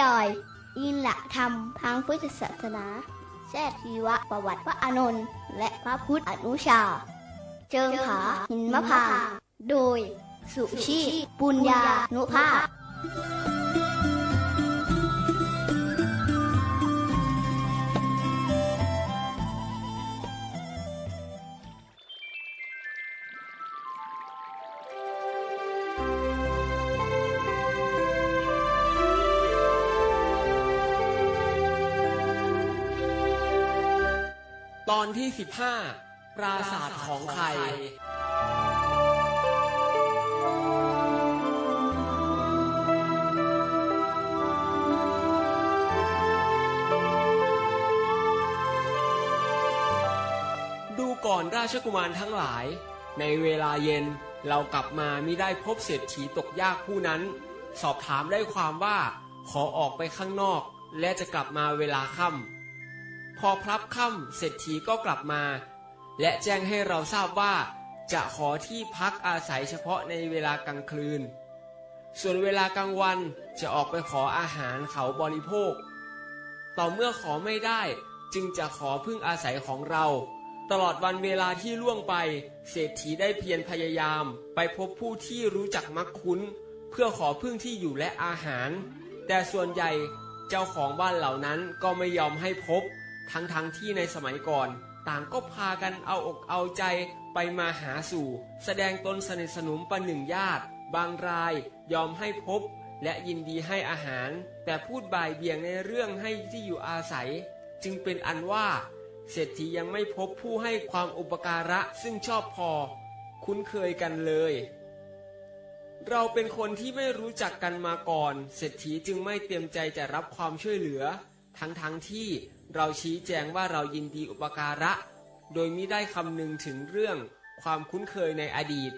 ยอยอินหลักธรรมทางพุทธศาสนา แทรกชีวประวัติพระอานนท์และพระพุทธอนุชา เจิงผาหินมะพาโดย สุชีปุญญานุภาพ ตอนที่ 15 ปราสาทของใคร ดูก่อนราชกุมารทั้งหลาย ในเวลาเย็นเรากลับมามิได้พบเศรษฐีตกยากผู้นั้น สอบถามได้ความว่า ขอออกไปข้างนอก และจะกลับมาเวลาค่ำ พอพลับค่ำเศรษฐีก็กลับมา และแจ้งให้เราทราบว่าจะขอที่พักอาศัยเฉพาะในเวลากลางคืน ส่วนเวลากลางวันจะออกไปขออาหารเขาบริโภค ต่อเมื่อขอไม่ได้จึงจะขอพึ่งอาศัยของเรา ตลอดวันเวลาที่ล่วงไป เศรษฐีได้เพียรพยายาม ไปพบผู้ที่รู้จักมักคุ้น เพื่อขอพึ่งที่อยู่และอาหาร แต่ส่วนใหญ่เจ้าของบ้านเหล่านั้นก็ไม่ยอมให้พบ ทั้งๆทที่ในสมัยก่อน ต่างก็พากันเอาอกเอาใจไปมาหาสู่ แสดงตนสนิทสนมประหนึ่งญาติ บางรายยอมให้พบและยินดีให้อาหาร แต่พูดบ่ายเบี่ยงในเรื่องให้ที่อยู่อาศัย จึงเป็นอันว่า เศรษฐียังไม่พบผู้ให้ความอุปการะซึ่งชอบพอ คุ้นเคยกันเลย เราเป็นคนที่ไม่รู้จักกันมาก่อน เศรษฐีจึงไม่เตรียมใจจะรับความช่วยเหลือ ทั้งๆทที่ เราชี้แจงว่าเรายินดีอุปการะ โดยมิได้คำนึงถึงเรื่องความคุ้นเคยในอดีต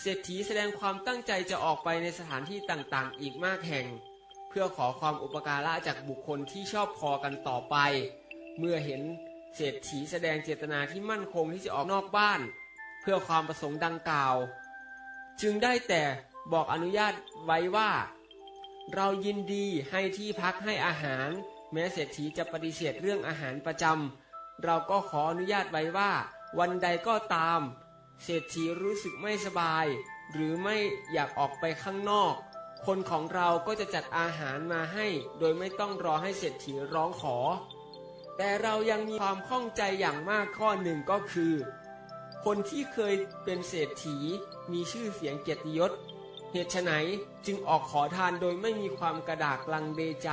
เศรษฐีแสดงความตั้งใจจะออกไปในสถานที่ต่างๆ อีกมากแห่ง เพื่อขอความอุปการะจากบุคคลที่ชอบพอกันต่อไป เมื่อเห็นเศรษฐีแสดงเจตนาที่มั่นคงที่จะออกนอกบ้าน เพื่อความประสงค์ดังกล่าว จึงได้แต่บอกอนุญาตไว้ว่า เรายินดีให้ที่พักให้อาหาร แม้เศรษฐีจะปฏิเสธเรื่องอาหารประจำเราก็ขออนุญาตไว้ว่า วันใดก็ตาม เศรษฐีรู้สึกไม่สบาย หรือไม่อยากออกไปข้างนอก คนของเราก็จะจัดอาหารมาให้ โดยไม่ต้องรอให้เศรษฐีร้องขอ แต่เรายังมีความข้องใจอย่างมากข้อหนึ่งก็คือ คนที่เคยเป็นเศรษฐีมีชื่อเสียงเกียรติยศเหตุไฉนจึงออกขอทานโดยไม่มีความกระดากลังเบใจ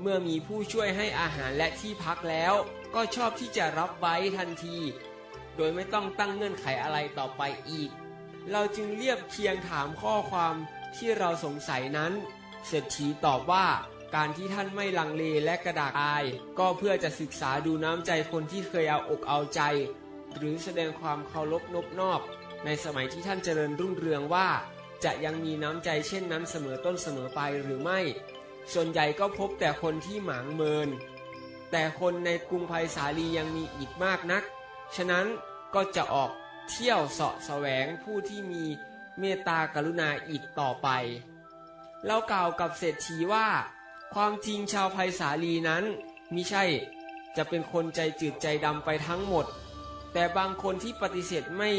เมื่อมีผู้ช่วยให้อาหารและที่พักแล้ว ก็ชอบที่จะรับไว้ทันที โดยไม่ต้องตั้งเงื่อนไขอะไรต่อไปอีก เราจึงเรียบเคียงถามข้อความที่เราสงสัยนั้น เศรษฐีตอบว่าการที่ท่านไม่ลังเลและกระดากอาย ก็เพื่อจะศึกษาดูน้ำใจคนที่เคยเอาอกเอาใจ หรือแสดงความเคารพนบนอบ ในสมัยที่ท่านเจริญรุ่งเรืองว่า จะยังมีน้ำใจเช่นนั้นเสมอต้นเสมอไปหรือไม่ ส่วนใหญ่ก็พบแต่คนที่หมางเมิน แต่คนในกรุงไผ่สาลียังมีอีกมากนัก ฉะนั้นก็จะออกเที่ยวเสาะแสวงผู้ที่มีเมตตากรุณาอีกต่อไป เรากล่าวกับเศรษฐีว่า ความจริงชาวไผ่สาลีนั้นมิใช่จะเป็นคนใจจืดใจดำไปทั้งหมด แต่บางคนที่ปฏิเสธไม่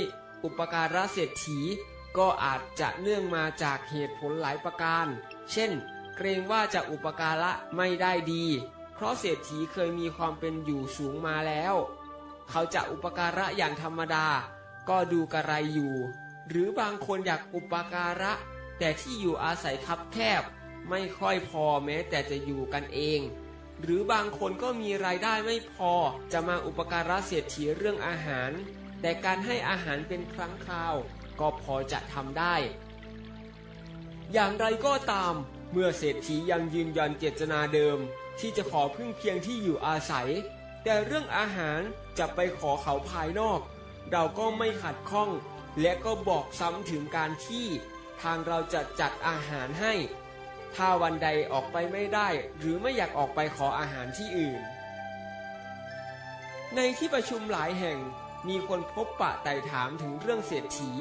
อุปการะเศรษฐีก็อาจจะเนื่องมาจากเหตุผลหลายประการ เช่น เกรงว่าจะอุปการะไม่ได้ดี เพราะเศรษฐีเคยมีความเป็นอยู่สูงมาแล้ว เขาจะอุปการะอย่างธรรมดา ก็ดูกระไรอยู่ หรือบางคนอยากอุปการะ แต่ที่อยู่อาศัยคับแคบ ไม่ค่อยพอแม้แต่จะอยู่กันเอง หรือบางคนก็มีรายได้ไม่พอจะมาอุปการะเศรษฐีเรื่องอาหาร แต่การให้อาหารเป็นครั้งคราว ก็พอจะทำได้ อย่างไรก็ตาม เมื่อเศรษฐียังยืนยันเจตนาเดิม ที่จะขอพึ่งเพียงที่อยู่อาศัย แต่เรื่องอาหารจะไปขอเขาภายนอก เราก็ไม่ขัดข้อง และก็บอกซ้ำถึงการที่ ทางเราจะจัดอาหารให้ ถ้าวันใดออกไปไม่ได้ หรือไม่อยากออกไปขออาหารที่อื่น ในที่ประชุมหลายแห่งมีคนพบปะไต่ถามถึงเรื่องเศรษฐี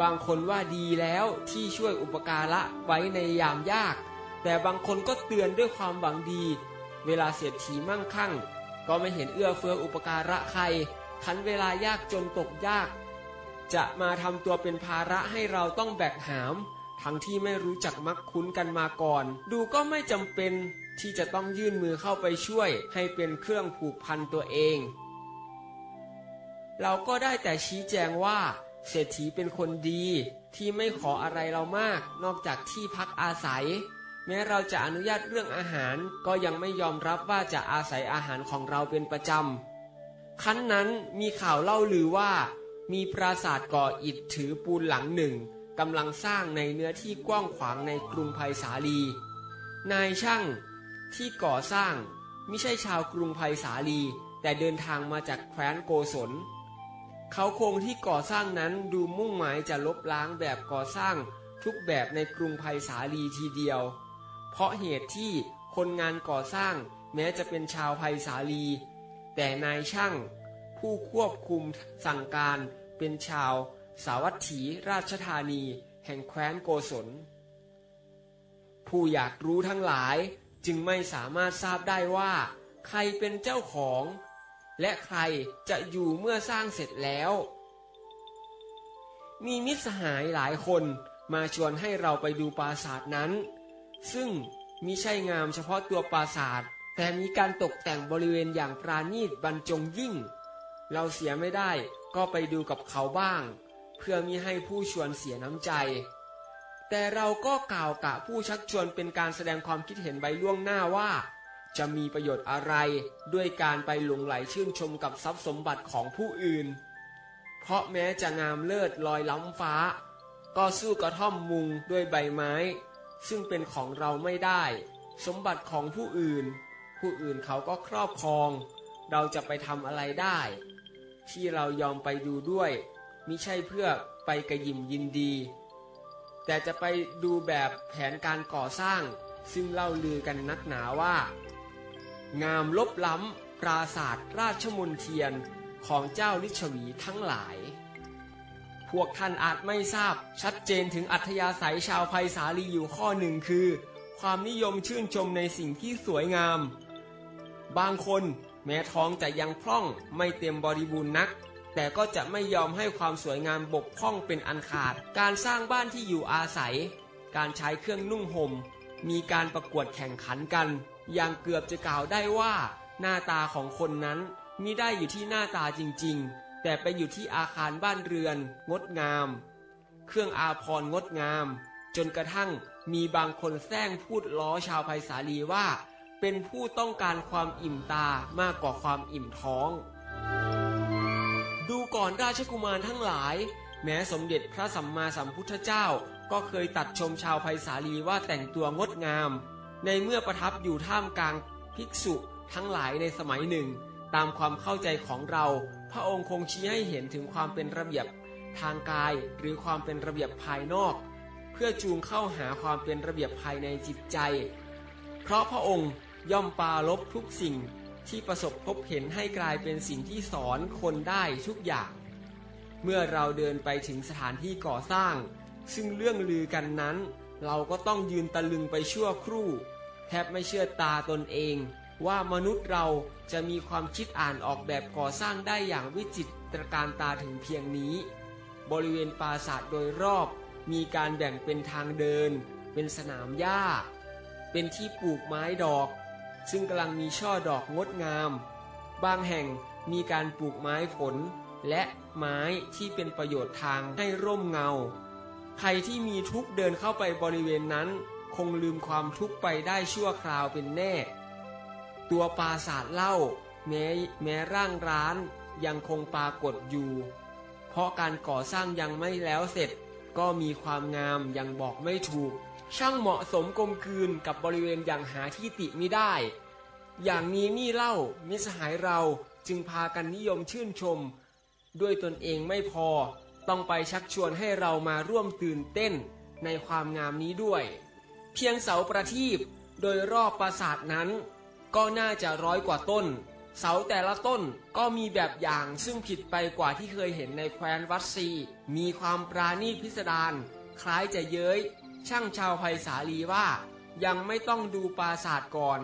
บางคนว่าดีแล้วที่ช่วยอุปการะไว้ในยามยาก แต่บางคนก็เตือนด้วยความหวังดี เวลาเศรษฐีมั่งคั่ง ก็ไม่เห็นเอื้อเฟื้ออุปการะใครคันเวลายากจนตกยาก จะมาทำตัวเป็นภาระให้เราต้องแบกหาม ทั้งที่ไม่รู้จักมักคุ้นกันมาก่อน ดูก็ไม่จำเป็นที่จะต้องยื่นมือเข้าไปช่วย ให้เป็นเครื่องผูกพันตัวเอง เราก็ได้แต่ชี้แจงว่า เศรษฐีเป็นคนดีที่ไม่ขออะไรเรามาก นอกจากที่พักอาศัย แม้เราจะอนุญาตเรื่องอาหารก็ยังไม่ยอมรับว่าจะอาศัยอาหารของเราเป็นประจำครั้นนั้นมีข่าวเล่าลือว่า มีปราสาทก่ออิฐถือปูนหลังหนึ่งกำลังสร้างในเนื้อที่กว้างขวางในกรุงไผ่สาลี นายช่างที่ก่อสร้างไม่ใช่ชาวกรุงไผ่สาลี แต่เดินทางมาจากแคว้นโกศล เขาโครงที่ก่อสร้างนั้นดูมุ่งหมายจะลบล้างแบบก่อสร้างทุกแบบในกรุงไผ่สาลีทีเดียว เพราะเหตุที่คนงานก่อสร้างแม้จะเป็นชาวไผ่สาลี แต่นายช่าง ผู้ควบคุมสั่งการเป็นชาว สาวัตถีราชธานีแห่งแคว้นโกศล ผู้อยากรู้ทั้งหลายจึงไม่สามารถทราบได้ว่า ใครเป็นเจ้าของ และใครจะอยู่เมื่อสร้างเสร็จแล้ว มีมิตรสหายหลายคนมาชวนให้เราไปดูปราสาทนั้น ซึ่งมิใช่งามเฉพาะตัวปราสาท แต่มีการตกแต่งบริเวณอย่างปราณีตบรรจงยิ่ง เราเสียไม่ได้ก็ไปดูกับเขาบ้าง เพื่อมิให้ผู้ชวนเสียน้ำใจ แต่เราก็กล่าวกะผู้ชักชวนเป็นการแสดงความคิดเห็นใบล่วงหน้าว่า จะมีประโยชน์อะไรด้วยการไปหลงไหลชื่นชมกับทรัพย์สมบัติของผู้อื่น เพราะแม้จะงามเลิศลอยล้ำฟ้า ก็สู้กระท่อมมุงด้วยใบไม้ ซึ่งเป็นของเราไม่ได้ สมบัติของผู้อื่น ผู้อื่นเขาก็ครอบครอง เราจะไปทำอะไรได้ ที่เรายอมไปดูด้วยมิใช่เพื่อไปกระยิมยินดี แต่จะไปดูแบบแผนการก่อสร้าง ซึ่งเล่าลือกันนักหนาว่า งามลบล้ำปราศาสตร์ราชมนเทียนของเจ้าลิชวีทั้งหลาย พวกท่านอาจไม่ทราบชัดเจนถึงอัธยาศัยชาวไพศาลีอยู่ข้อหนึ่งคือ ความนิยมชื่นชมในสิ่งที่สวยงาม บางคนแม้ท้องจะยังพร่องไม่เต็มบริบูรณ์นัก แต่ก็จะไม่ยอมให้ความสวยงามบกพร่องเป็นอันขาด การสร้างบ้านที่อยู่อาศัย การใช้เครื่องนุ่งห่มมีการประกวดแข่งขันกัน อย่างเกือบจะกล่าวได้ว่า หน้าตาของคนนั้นมิได้อยู่ที่หน้าตาจริงๆ แต่ไปอยู่ที่อาคารบ้านเรือน งดงาม เครื่องอาภรณ์งดงาม จนกระทั่งมีบางคนแซงพูดล้อชาวไพศาลีว่า เป็นผู้ต้องการความอิ่มตามากกว่าความอิ่มท้อง ดูก่อนราชกุมารทั้งหลาย แม้สมเด็จพระสัมมาสัมพุทธเจ้าก็เคยตัดชมชาวไพศาลีว่าแต่งตัวงดงาม ในเมื่อประทับอยู่ท่ามกลางภิกษุทั้งหลายในสมัยหนึ่ง ตามความเข้าใจของเรา พระองค์คงชี้ให้เห็นถึงความเป็นระเบียบทางกายหรือความเป็นระเบียบภายนอก เพื่อจูงเข้าหาความเป็นระเบียบภายในจิตใจ เพราะพระองค์ย่อมปาลบทุกสิ่งที่ประสบพบเห็นให้กลายเป็นสิ่งที่สอนคนได้ทุกอย่าง เมื่อเราเดินไปถึงสถานที่ก่อสร้าง ซึ่งเรื่องลือกันนั้น เราก็ต้องยืนตะลึงไปชั่วครู่ ทบไม่เชื่อตาตนเอง ว่ามนุษย์เราจะมีความคิดอ่านออกแบบก่อสร้างได้อย่างวิจิตรการตาถึงเพียงนี้ บริเวณปราสาทโดยรอบมีการแบ่งเป็นทางเดิน เป็นสนามหญ้า เป็นที่ปลูกไม้ดอก ซึ่งกำลังมีช่อดอกงดงาม บางแห่งมีการปลูกไม้ผล และไม้ที่เป็นประโยชน์ทางให้ร่มเงา ใครที่มีทุกเดินเข้าไปบริเวณนั้น คงลืมความทุกข์ไปได้ชั่วคราวเป็นแน่ ตัวปราสาทเล่า แม้แม้ร่างร้านยังคงปรากฏอยู่ เพราะการก่อสร้างยังไม่แล้วเสร็จ ก็มีความงามยังบอกไม่ถูก ช่างเหมาะสมกลมกลืนกับบริเวณอย่างหาที่ติมิได้ อย่างนี้นี่เล่ามิสหายเราจึงพากันนิยมชื่นชม ด้วยตนเองไม่พอต้องไปชักชวนให้เรามาร่วมตื่นเต้นในความงามนี้ด้วย เพียงเสาประทีปโดยรอบปราสาทนั้น ก็น่าจะร้อยกว่าต้น เสาแต่ละต้นก็มีแบบอย่างซึ่งผิดไปกว่าที่เคยเห็นในแคว้นวัดซี มีความปราณีตพิสดารคล้ายจะเย้ย ช่างชาวไพศาลีว่า ยังไม่ต้องดูปราสาทก่อน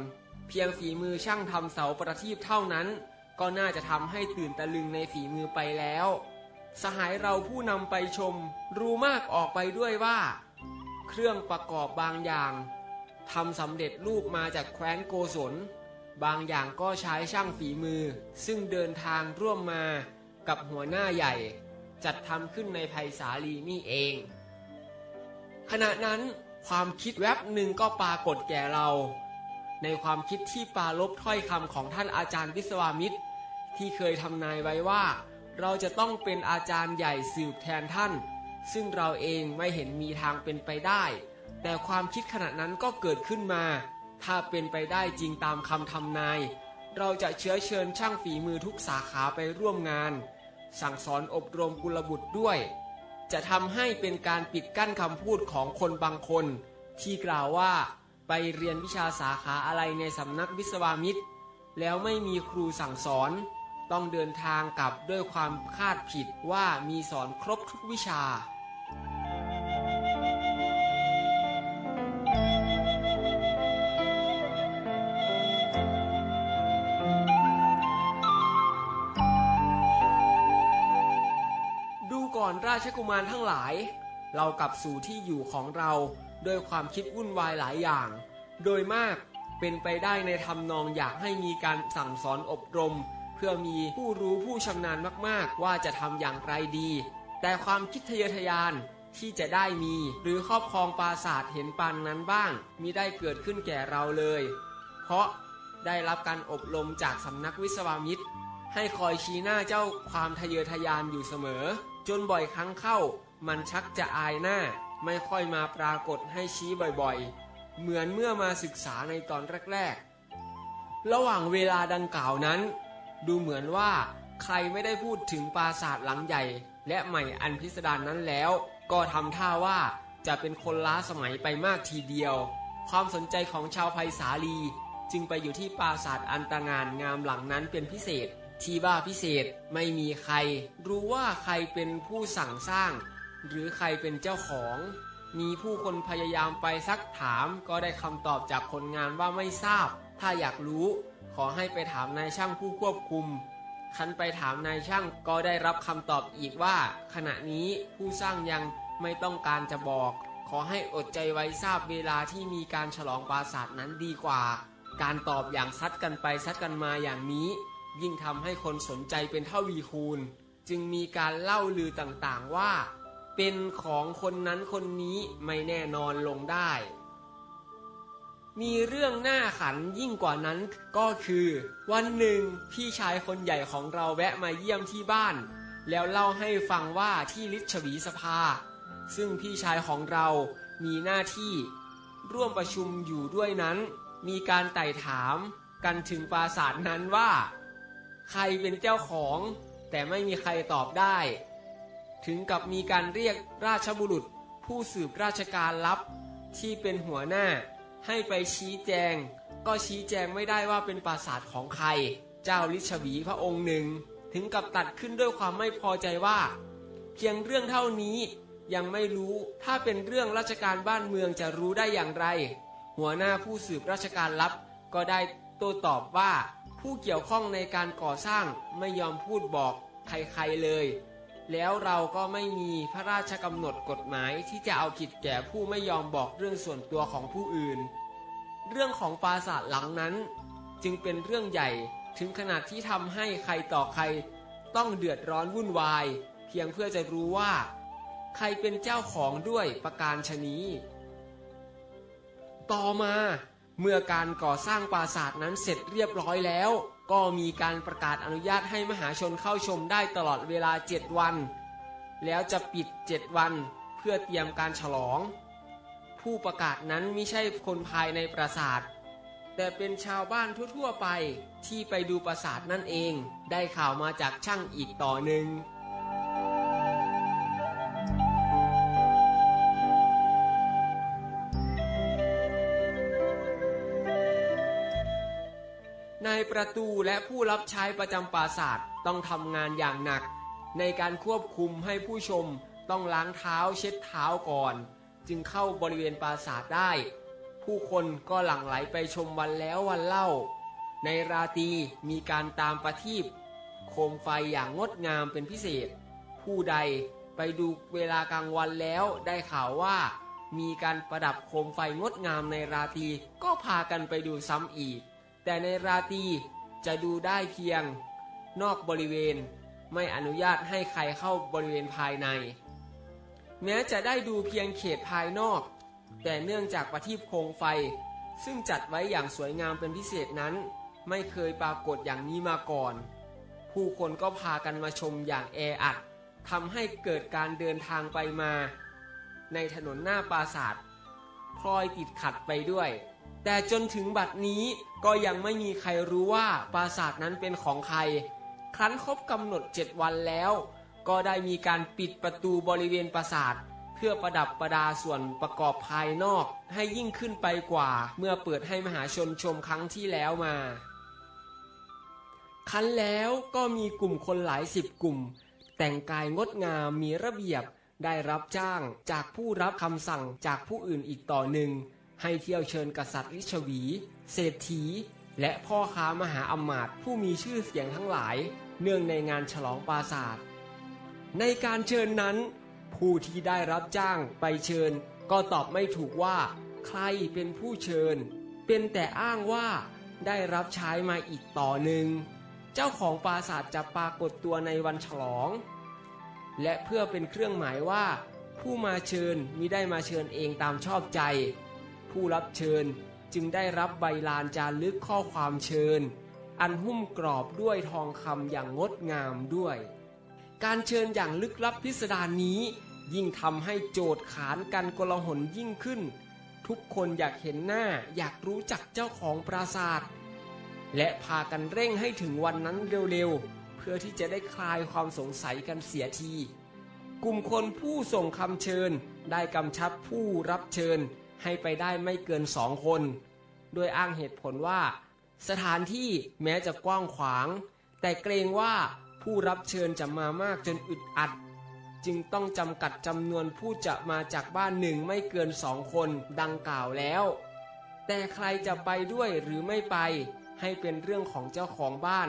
เพียงฝีมือช่างทำเสาประทีปเท่านั้น ก็น่าจะทำให้ตื่นตะลึงในฝีมือไปแล้ว สหายเราผู้นำไปชม รู้มากออกไปด้วยว่า เครื่องประกอบบางอย่างทำสำเร็จรูปมาจากแคว้นโกศล บางอย่างก็ใช้ช่างฝีมือ ซึ่งเดินทางร่วมมากับหัวหน้าใหญ่ จัดทำขึ้นในภัยสาลีนี่เอง ขณะนั้นความคิดแวบหนึ่งก็ปรากฏแก่เรา ในความคิดที่ปารบถ้อยคำของท่านอาจารย์วิศวามิตร ที่เคยทำนายไว้ว่า เราจะต้องเป็นอาจารย์ใหญ่สืบแทนท่าน ซึ่งเราเองไม่เห็นมีทางเป็นไปได้ แต่ความคิดขณะนั้นก็เกิดขึ้นมา ถ้าเป็นไปได้จริงตามคำทำนาย เราจะเชื้อเชิญช่างฝีมือทุกสาขาไปร่วมงาน สั่งสอนอบรมกุลบุตรด้วย จะทำให้เป็นการปิดกั้นคำพูดของคนบางคน ที่กล่าวว่า ไปเรียนวิชาสาขาอะไรในสำนักวิศวามิตร แล้วไม่มีครูสั่งสอนต้องเดินทางกลับด้วยความคาดผิดว่ามีสอนครบทุกวิชา ชกุมารทั้งหลาย เรากลับสู่ที่อยู่ของเราด้วยความคิดวุ่นวายหลายอย่าง โดยมากเป็นไปได้ในทำนองอยากให้มีการสั่งสอนอบรม เพื่อมีผู้รู้ผู้ชำนาญมากๆ ว่าจะทำอย่างไรดี แต่ความคิดทะเยอทะยานที่จะได้มี หรือครอบครองปราศาสาทเห็นปานนั้นบ้างมิได้เกิดขึ้นแก่เราเลย เพราะได้รับการอบรมจากสำนักวิศวามิตร ให้คอยชี้หน้าเจ้าความทะเยอทะยานอยู่เสมอ จนบ่อยครั้งเข้า มันชักจะอายหน้า ไม่ค่อยมาปรากฏให้ชี้บ่อยๆ เหมือนเมื่อมาศึกษาในตอนแรกๆ ระหว่างเวลาดังกล่าวนั้น ดูเหมือนว่าใครไม่ได้พูดถึงปราสาทหลังใหญ่ และใหม่อันพิสดารนนั้นแล้ว ก็ทำท่าว่าจะเป็นคนล้าสมัยไปมากทีเดียว ความสนใจของชาวไพศาลี จึงไปอยู่ที่ปราสาทอันตรงานงามหลังนั้นเป็นพิเศษ ที่ว่าพิเศษไม่มีใคร รู้ว่าใครเป็นผู้สั่งสร้าง หรือใครเป็นเจ้าของ มีผู้คนพยายามไปซักถาม ก็ได้คำตอบจากคนงานว่าไม่ทราบ ถ้าอยากรู้ ขอให้ไปถามนายช่างผู้ควบคุม คันไปถามนายช่างก็ได้รับคำตอบอีกว่า ขณะนี้ผู้สร้างยังไม่ต้องการจะบอก ขอให้อดใจไว้ทราบเวลาที่มีการฉลองปราสาทนั้นดีกว่า การตอบอย่างซัดกันไปซัดกันมาอย่างนี้ ยิ่งทำให้คนสนใจเป็นเท่าวีคูณ จึงมีการเล่าลือต่างๆว่า เป็นของคนนั้นคนนี้ไม่แน่นอนลงได้ มีเรื่องน่าขันยิ่งกว่านั้นก็คือ วันหนึ่งพี่ชายคนใหญ่ของเราแวะมาเยี่ยมที่บ้าน แล้วเล่าให้ฟังว่าที่ลิชวีสภา ซึ่งพี่ชายของเรามีหน้าที่ ร่วมประชุมอยู่ด้วยนั้น มีการไต่ถามกันถึงปราสาทนั้นว่า ใครเป็นเจ้าของ แต่ไม่มีใครตอบได้ ถึงกับมีการเรียกราชบุรุษผู้สืบราชการลับ ที่เป็นหัวหน้า ให้ไปชี้แจง ก็ชี้แจงไม่ได้ว่าเป็นปราสาทของใคร เจ้าลิชวีพระองค์หนึ่ง ถึงกับตัดขึ้นด้วยความไม่พอใจว่า เพียงเรื่องเท่านี้ยังไม่รู้ถ้าเป็นเรื่องราชการบ้านเมืองจะรู้ได้อย่างไร หัวหน้าผู้สืบราชการลับก็ได้โต้ตอบว่า ผู้เกี่ยวข้องในการก่อสร้างไม่ยอมพูดบอกใครๆเลย แล้วเราก็ไม่มีพระราชกำหนดกฎหมายที่จะเอาผิดแก่ผู้ไม่ยอมบอกเรื่องส่วนตัวของผู้อื่น เรื่องของปราสาทหลังนั้น จึงเป็นเรื่องใหญ่ถึงขนาดที่ทำให้ใครต่อใคร ต้องเดือดร้อนวุ่นวาย เพียงเพื่อจะรู้ว่า ใครเป็นเจ้าของด้วยประการชนี้ ต่อมา เมื่อการก่อสร้างปราสาทนั้นเสร็จเรียบร้อยแล้ว ก็มีการประกาศอนุญาตให้มหาชนเข้าชมได้ตลอดเวลาเจ็ดวัน แล้วจะปิดเจ็ดวันเพื่อเตรียมการฉลอง ผู้ประกาศนั้นไม่ใช่คนภายในปราสาท แต่เป็นชาวบ้านทั่วๆไปที่ไปดูปราสาทนั่นเอง ได้ข่าวมาจากช่างอีกต่อหนึ่ง นายประตูและผู้รับใช้ประจำปราสาทต้องทำงานอย่างหนัก ในการควบคุมให้ผู้ชมต้องล้างเท้าเช็ดเท้าก่อน จึงเข้าบริเวณปราสาทได้ผผู้คนก็หลั่งไหลไปชมวันแล้ววันเล่า ในราตรีมีการตามประทีปโคมไฟอย่างงดงามเป็นพิเศษ ผู้ใดไปดูเวลากลางวันแล้วได้ข่าวว่า มีการประดับโคมไฟงดงามในราตรีก็พากันไปดูซ้ำอีก แต่ในราตรีจะดูได้เพียงนอกบริเวณไม่อนุญาตให้ใครเข้าบริเวณภายใน แม้จะได้ดูเพียงเขตภายนอก แต่เนื่องจากประทีปโคมไฟ ซึ่งจัดไว้อย่างสวยงามเป็นพิเศษนั้น ไม่เคยปรากฏอย่างนี้มาก่อน ผู้คนก็พากันมาชมอย่างแออัดทำให้เกิดการเดินทางไปมา ในถนนหน้าปราสาทพลอยติดขัดไปด้วย แต่จนถึงบัดนี้ก็ยังไม่มีใครรู้ว่าปราสาทนั้นเป็นของใคร ครั้นครบกำหนดเจ็ดวันแล้ว ก็ได้มีการปิดประตูบริเวณปราสาท เพื่อประดับประดาส่วนประกอบภายนอก ให้ยิ่งขึ้นไปกว่าเมื่อเปิดให้มหาชนชมครั้งที่แล้วมา ครั้นแล้วก็มีกลุ่มคนหลายสิบกลุ่ม แต่งกายงดงามมีระเบียบได้รับจ้างจากผู้รับคำสั่งจากผู้อื่นอีกต่อหนึ่ง ให้เที่ยวเชิญกษัตริย์ลิชวี เศรษฐี และพ่อค้ามหาอมาตย์ผู้มีชื่อเสียงทั้งหลาย เนื่องในงานฉลองปราศาสาทในการเชิญนั้น ผู้ที่ได้รับจ้างไปเชิญ ก็ตอบไม่ถูกว่า ใครเป็นผู้เชิญ เป็นแต่อ้างว่าได้รับใช้มาอีกต่อหนึ่ง เจ้าของปราศาสาทจะปรากฏตัวในวันฉลอง และเพื่อเป็นเครื่องหมายว่า ผู้มาเชิญมิได้มาเชิญเองตามชอบใจ ผู้รับเชิญจึงได้รับใบลานจารึกข้อความเชิญ อันหุ้มกรอบด้วยทองคำอย่างงดงามด้วย การเชิญอย่างลึกลับพิสดารนี้ ยิ่งทำให้โจทย์ขานกันกลหนยิ่งขึ้น ทุกคนอยากเห็นหน้าอยากรู้จักเจ้าของปราสาท และพากันเร่งให้ถึงวันนั้นเร็วๆ เพื่อที่จะได้คลายความสงสัยกันเสียที กลุ่มคนผู้ส่งคำเชิญได้กำชับผู้รับเชิญ ให้ไปได้ไม่เกินสองคน โดยอ้างเหตุผลว่า สถานที่แม้จะกว้างขวาง แต่เกรงว่าผู้รับเชิญจะมามากจนอึดอัด จึงต้องจำกัดจำนวนผู้จะมาจากบ้านหนึ่งไม่เกินสองคนดังกล่าวแล้ว แต่ใครจะไปด้วยหรือไม่ไป ให้เป็นเรื่องของเจ้าของบ้าน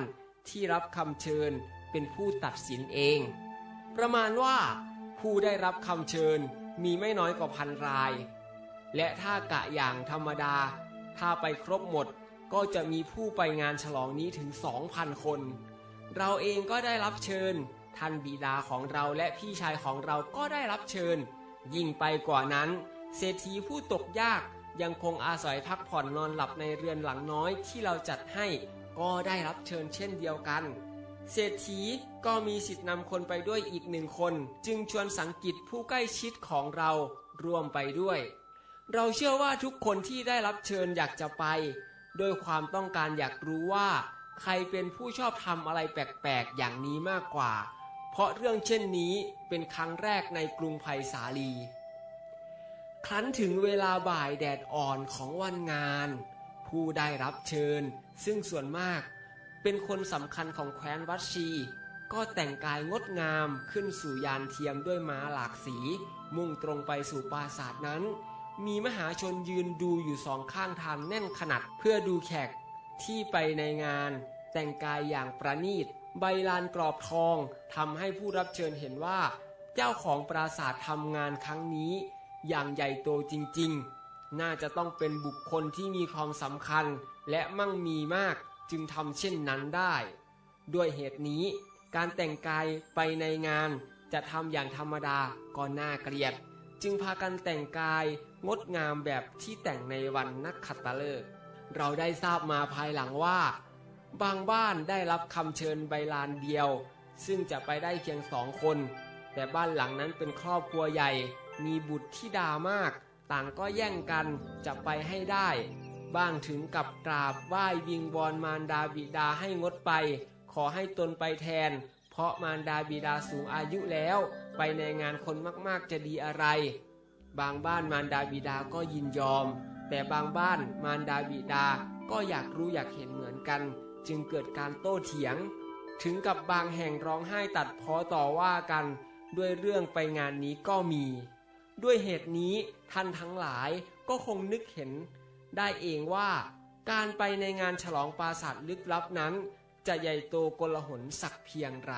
ที่รับคำเชิญเป็นผู้ตัดสินเอง ประมาณว่าผู้ได้รับคำเชิญมีไม่น้อยกว่าพันราย และถ้ากะอย่างธรรมดา ถ้าไปครบหมดก็จะมีผู้ไปงานฉลองนี้ถึง 2,000 คน เราเองก็ได้รับเชิญ ท่านบิดาของเราและพี่ชายของเราก็ได้รับเชิญ ยิ่งไปกว่านั้น เศรษฐีผู้ตกยากยังคงอาศัยพักผ่อนนอนหลับในเรือนหลังน้อยที่เราจัดให้ ก็ได้รับเชิญเช่นเดียวกัน เศรษฐีก็มีสิทธินำคนไปด้วยอีกหนึ่งคน จึงชวนสังกิตผู้ใกล้ชิดของเราร่วมไปด้วย เราเชื่อว่าทุกคนที่ได้รับเชิญอยากจะไป โดยความต้องการอยากรู้ว่า ใครเป็นผู้ชอบทำอะไรแปลกๆ อย่างนี้มากกว่า เพราะเรื่องเช่นนี้เป็นครั้งแรกในกรุงไผ่สาลี ครั้นถึงเวลาบ่ายแดดอ่อนของวันงาน ผู้ได้รับเชิญ ซึ่งส่วนมากเป็นคนสำคัญของแคว้นวัดชี ก็แต่งกายงดงามขึ้นสู่ยานเทียมด้วยม้าหลากสี มุ่งตรงไปสู่ปราสาทนั้น มีมหาชนยืนดูอยู่สองข้างทางแน่นขนาดเพื่อดูแขกที่ไปในงาน แต่งกายอย่างประณีต ใบลานกรอบทองทำให้ผู้รับเชิญเห็นว่า เจ้าของปราสาททำงานครั้งนี้ อย่างใหญ่โตจริงๆ น่าจะต้องเป็นบุคคลที่มีความสำคัญและมั่งมีมากจึงทำเช่นนั้นได้ ด้วยเหตุนี้ การแต่งกายไปในงานจะทำอย่างธรรมดาก็น่าเกลียด จึงพากันแต่งกาย งดงามแบบที่แต่งในวันนักขัตฤกษ์เราได้ทราบมาภายหลังว่า บางบ้านได้รับคำเชิญใบลานเดียว ซึ่งจะไปได้เพียงสองคน แต่บ้านหลังนั้นเป็นครอบครัวใหญ่ มีบุตรที่ดามาก ต่างก็แย่งกันจะไปให้ได้ บ้างถึงกับกราบไหว้วิงวอนมารดาบิดาให้งดไป ขอให้ตนไปแทน เพราะมารดาบิดาสูงอายุแล้ว ไปในงานคนมากๆจะดีอะไร บางบ้านมารดาบิดาก็ยินยอม แต่บางบ้านมารดาบิดาก็อยากรู้อยากเห็นเหมือนกัน จึงเกิดการโต้เถียง ถึงกับบางแห่งร้องไห้ตัดพ้อต่อว่ากัน ด้วยเรื่องไปงานนี้ก็มี ด้วยเหตุนี้ท่านทั้งหลายก็คงนึกเห็น ได้เองว่าการไปในงานฉลองปราสาทลึกลับนั้น จะใหญ่โตกลหนสักเพียงไร